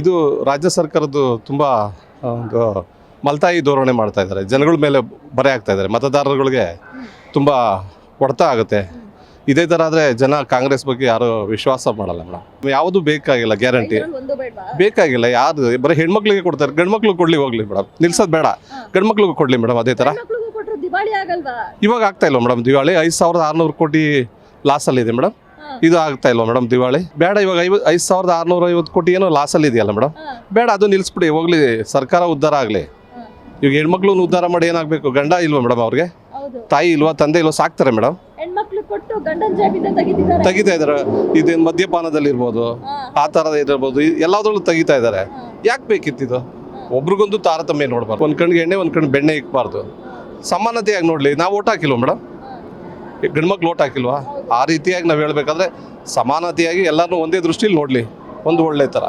ಇದು ರಾಜ್ಯ ಸರ್ಕಾರದ್ದು ತುಂಬ ಒಂದು ಮಲ್ತಾಯಿ ಧೋರಣೆ ಮಾಡ್ತಾ ಇದ್ದಾರೆ. ಜನಗಳ ಮೇಲೆ ಬರೆ ಆಗ್ತಾ ಇದ್ದಾರೆ. ಮತದಾರರುಗಳಿಗೆ ತುಂಬ ಹೊಡೆತ ಆಗುತ್ತೆ. ಇದೇ ಥರ ಆದರೆ ಜನ ಕಾಂಗ್ರೆಸ್ ಬಗ್ಗೆ ಯಾರು ವಿಶ್ವಾಸ ಮಾಡಲ್ಲ ಮೇಡಮ್ ಯಾವುದು ಬೇಕಾಗಿಲ್ಲ ಗ್ಯಾರಂಟಿ. ಬೇಕಾಗಿಲ್ಲ ಯಾರು ಬರೀ ಹೆಣ್ಮಕ್ಳಿಗೆ ಕೊಡ್ತಾರೆ. ಗಂಡ್ಮಕ್ಳು ಕೊಡ್ಲಿ ಹೋಗ್ಲಿ ಮೇಡಮ್ ನಿಲ್ಸೋದು ಬೇಡ. ಗಂಡ್ಮಕ್ಳಿಗೂ ಕೊಡ್ಲಿ ಮೇಡಮ್ ಅದೇ ಥರ ಇವಾಗ ಆಗ್ತಾ ಇಲ್ಲ ಮೇಡಮ್ ದಿವಾಳಿ ಐದು ಸಾವಿರದ ಆರುನೂರು ಕೋಟಿ ಲಾಸಲ್ಲಿದೆ ಮೇಡಮ್. ಇದು ಆಗ್ತಾ ಇಲ್ವಾ ಮೇಡಮ್ ದಿವಾಳಿ? ಬೇಡ ಇವಾಗ ಐವತ್ತು ಐದು ಸಾವಿರದ ಆರ್ನೂರ ಐವತ್ತು ಕೋಟಿ ಏನೋ ಲಾಸಲ್ಲಿ ಇದೆಯಲ್ಲ ಮೇಡಮ್? ಬೇಡ ಅದು ನಿಲ್ಲಿಸ್ಬಿಡಿ ಹೋಗ್ಲಿ ಸರ್ಕಾರ ಉದ್ಧಾರ ಆಗಲಿ. ಇವಾಗ ಹೆಣ್ಮಕ್ಳು ಉದ್ಧಾರ ಮಾಡಿ ಏನಾಗಬೇಕು? ಗಂಡ ಇಲ್ವಾ ಮೇಡಮ್ ಅವ್ರಿಗೆ? ತಾಯಿ ಇಲ್ವಾ ತಂದೆ ಇಲ್ವಾ ಸಾಕ್ತಾರೆ ಮೇಡಮ್? ತೆಗಿತಾ ಇದ್ದಾರೆ. ಇದೇನು ಮದ್ಯಪಾನದಲ್ಲಿ ಇರ್ಬೋದು. ಆ ಥರದ ಇದಿರ್ಬೋದು ಎಲ್ಲದ್ರಲ್ಲೂ ತೆಗಿತಾ ಇದ್ದಾರೆ. ಯಾಕೆ ಬೇಕಿತ್ತಿದು? ಒಬ್ರಿಗೊಂದು ತಾರತಮ್ಯ ನೋಡಬಾರ್ದು. ಒಂದು ಕಣ್ಣಿಗೆ ಎಣ್ಣೆ ಒಂದು ಕಣ್ಣು ಬೆಣ್ಣೆ ಇಕ್ಬಾರ್ದು. ಸಮಾನತೆಯಾಗಿ ನೋಡಲಿ ನಾವು ಓಟ್ ಹಾಕಿಲ್ವ ಮೇಡಮ್? ಗಂಡ್ಮಕ್ಳು ಲೋಟ್ ಹಾಕಿಲ್ವಾ? ಆ ರೀತಿಯಾಗಿ ನಾವು ಹೇಳ್ಬೇಕಾದ್ರೆ ಸಮಾನತೆಯಾಗಿ ಎಲ್ಲರನ್ನೂ ಒಂದೇ ದೃಷ್ಟಿಲಿ ನೋಡಲಿ. ಒಂದು ಒಳ್ಳೆ ಥರ.